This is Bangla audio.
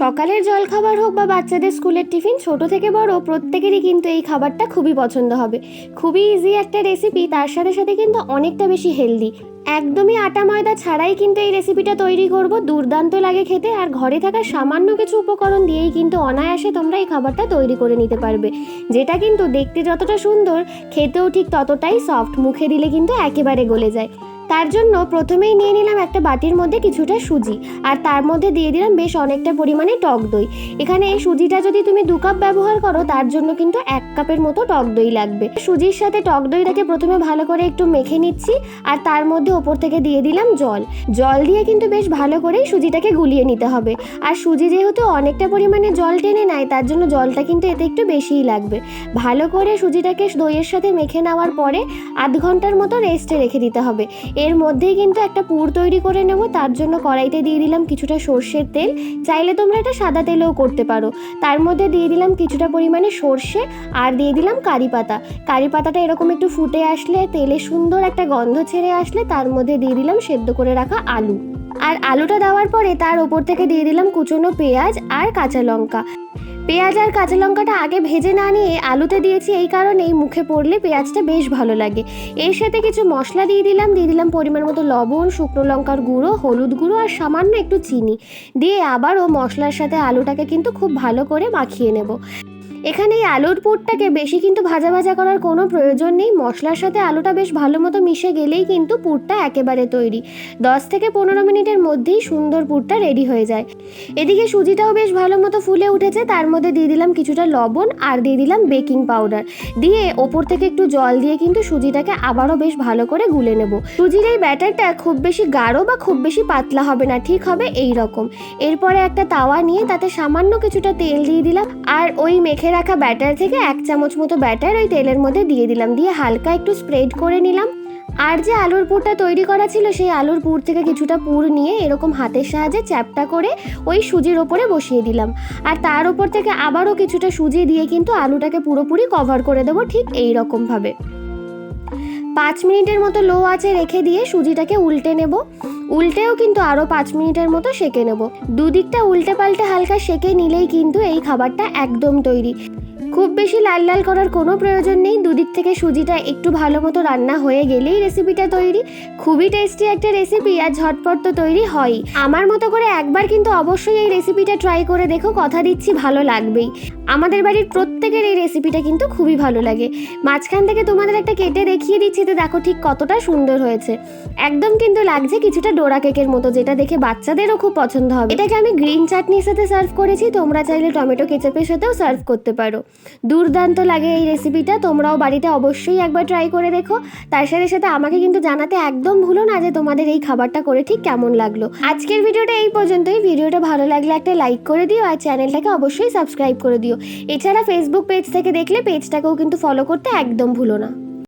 সকালের জলখাবার হোক বা বাচ্চাদের স্কুলের টিফিন, ছোট থেকে বড় প্রত্যেকেরই কিন্তু এই খাবারটা খুবই পছন্দ হবে। খুবই ইজি একটা রেসিপি তার সাথে সাথে কিন্তু অনেকটা বেশি হেলদি একদমই আটা ময়দা ছাড়াই কিন্তু এই রেসিপিটা তৈরি করব। দুর্দান্ত লাগে খেতে আর ঘরে থাকা সামান্য কিছু উপকরণ দিয়েই কিন্তু অনায়াসে তোমরা এই খাবারটা তৈরি করে নিতে পারবে। যেটা কিন্তু দেখতে যতটা সুন্দর, খেতেও ঠিক ততটাই সফট মুখে দিলে কিন্তু একেবারে গলে যায়। তার জন্য প্রথমেই নিয়ে নিলাম একটা বাটির মধ্যে কিছুটা সুজি, আর তার মধ্যে দিয়ে দিলাম বেশ অনেকটা পরিমাণে টক দই। এখানে এই সুজিটা যদি তুমি দু কাপ ব্যবহার করো, তার জন্য কিন্তু এক কাপের মতো টক দই লাগবে। সুজির সাথে টক দইটাকে প্রথমে ভালো করে একটু মেখে নিচ্ছি, আর তার মধ্যে ওপর থেকে দিয়ে দিলাম জল। জল দিয়ে কিন্তু বেশ ভালো করেই সুজিটাকে গুলিয়ে নিতে হবে। আর সুজি যেহেতু অনেকটা পরিমাণে জল টেনে নেয়, তার জন্য জলটা কিন্তু এতে একটু বেশিই লাগবে। ভালো করে সুজিটাকে দইয়ের সাথে মেখে নেওয়ার পরে আধ ঘণ্টার মতো রেস্টে রেখে দিতে হবে। এর মধ্যেই কিন্তু একটা পুর তৈরি করে নেব, তার জন্য কড়াইতে দিয়ে দিলাম কিছুটা সর্ষের তেল। চাইলে তোমরা এটা সাদা তেলেও করতে পারো। তার মধ্যে দিয়ে দিলাম কিছুটা পরিমাণে সর্ষে আর দিয়ে দিলাম কারি পাতা। কারি পাতাটা এরকম একটু ফুটে আসলে, তেলে সুন্দর একটা গন্ধ ছেড়ে আসলে তার মধ্যে দিয়ে দিলাম সেদ্ধ করে রাখা আলু। আর আলুটা দেওয়ার পরে তার ওপর থেকে দিয়ে দিলাম কুচনো পেঁয়াজ আর কাঁচা লঙ্কা। পেঁয়াজ আর কাঁচা লঙ্কাটা আগে ভেজে না নিয়ে আলুতে দিয়েছি এই কারণেই মুখে পড়লে পেঁয়াজটা বেশ ভালো লাগে। এর সাথে কিছু মশলা দিয়ে দিলাম দিয়ে দিলাম পরিমাণ মতো লবণ, শুকনো লঙ্কার গুঁড়ো, হলুদ গুঁড়ো আর সামান্য একটু চিনি। দিয়ে আবারও মশলার সাথে আলুটাকে কিন্তু খুব ভালো করে মাখিয়ে নেব। এখানে এই আলুর পুরটাকে বেশি কিন্তু ভাজা ভাজা করার কোনো প্রয়োজন নেই। মশলার সাথে আলুটা বেশ ভালো মতো মিশে গেলেই কিন্তু পুরটা একেবারে তৈরি। দশ থেকে পনেরো মিনিটের মধ্যেই সুন্দর পুরটা রেডি হয়ে যায়। এদিকে সুজিটাও বেশ ভালো মতো ফুলে উঠেছে। তার মধ্যে দিয়ে দিলাম কিছুটা লবণ আর দিয়ে দিলাম বেকিং পাউডার। দিয়ে ওপর থেকে একটু জল দিয়ে কিন্তু সুজিটাকে আবারও বেশ ভালো করে গুলে নেব। সুজির এই ব্যাটারটা খুব বেশি গাঢ় বা খুব বেশি পাতলা হবে না। ঠিক হবে এই রকম। এরপরে একটা তাওয়া নিয়ে তাতে সামান্য কিছুটা তেল দিয়ে দিলাম। আর ওই মেখে রাখা ব্যাটার থেকে এক চামচ মতো ব্যাটার ওই তেলের মধ্যে দিয়ে দিলাম। দিয়ে হালকা একটু স্প্রেড করে নিলাম। আর যে আলুর পুরটা তৈরি করা ছিল, সেই আলুর পুর থেকে কিছুটা পুর নিয়ে এরকম হাতের সাহায্যে চ্যাপটা করে ওই সুজির ওপরে বসিয়ে দিলাম। আর তার ওপর থেকে আবারও কিছুটা সুজি দিয়ে কিন্তু আলুটাকে পুরোপুরি কভার করে দেবো ঠিক এই রকমভাবে। পাঁচ মিনিটের মতো লো আঁচে রেখে দিয়ে সুজিটাকে উল্টে নেব। উল্টেও কিন্তু আরও পাঁচ মিনিটের মতো সেকে নেব। দুদিকটা উল্টে পাল্টে হালকা সেকে নিলেই কিন্তু এই খাবারটা একদম তৈরি। খুব বেশি লাল লাল করার কোনো প্রয়োজন নেই। দুদিক থেকে সুজিটা একটু ভালো মতো রান্না হয়ে গেলেই রেসিপিটা তৈরি। খুবই টেস্টি একটা রেসিপি আর ঝটপট তো তৈরি হয়ই। আমার মতো করে একবার কিন্তু অবশ্যই এই রেসিপিটা ট্রাই করে দেখো, কথা দিচ্ছি ভালো লাগবেই। আমাদের বাড়ির প্রত্যেকের এই রেসিপিটা কিন্তু খুবই ভালো লাগে। মাঝখান থেকে তোমাদের একটা কেটে দেখিয়ে দিচ্ছি তো দেখো ঠিক কতটা সুন্দর হয়েছে। একদম কিন্তু লাগছে কিছুটা ডোরা কেকের মতো, যেটা দেখে বাচ্চাদেরও খুব পছন্দ হবে। এটাকে আমি গ্রিন চাটনির সাথে সার্ভ করেছি, তোমরা চাইলে টমেটো কেচাপের সাথেও সার্ভ করতে পারো। দুর্দান্ত লাগে এই রেসিপিটা তোমরাও বাড়িতে অবশ্যই একবার ট্রাই করে দেখো। তার সাথে সাথে আমাকে কিন্তু জানাতে একদম ভুলো না যে তোমাদের এই খাবারটা করে ঠিক কেমন লাগল। আজকের ভিডিওটা এই পর্যন্তই। ভিডিওটা ভালো লাগলে একটা লাইক করে দিও আর চ্যানেলটাকে অবশ্যই সাবস্ক্রাইব করে দিও। এছাড়া ফেসবুক পেজ থেকে দেখলে পেজটাকেও কিন্তু ফলো করতে একদম ভুলো না।